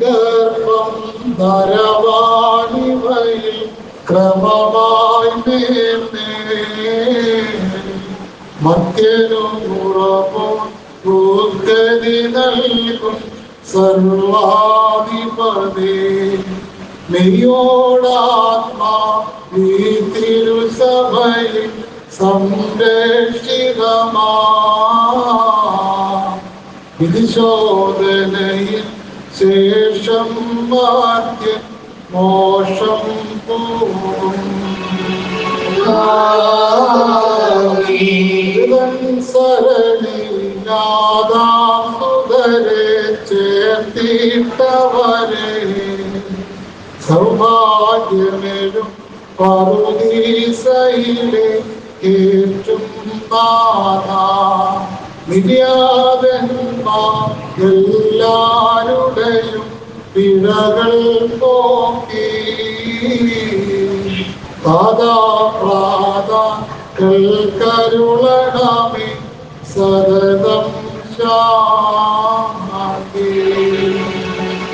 ഗർഭം ധരവാണിവയിൽ ക്രമമായി മധ്യനും ഉറപ്പും ഭൂഗതി നൽകും സർവാധിപതി. മെയ്യോടാത്മാ ഈ തിരുസഭയിൽ സംരക്ഷിതമാ. വിധിശോധനയിൽ ശേഷം മാറ്റി മോഷം സരണിയാദാസുതരെ ചേർത്തിട്ടവരെ. സൗഭാഗ്യമേഴും പറുദീസയിലെ ഏറ്റും നാഥാ. നിര്യാതന്മാർ പിഴകൾ പോക്കി പ്രാത കരുളണമേ സദാ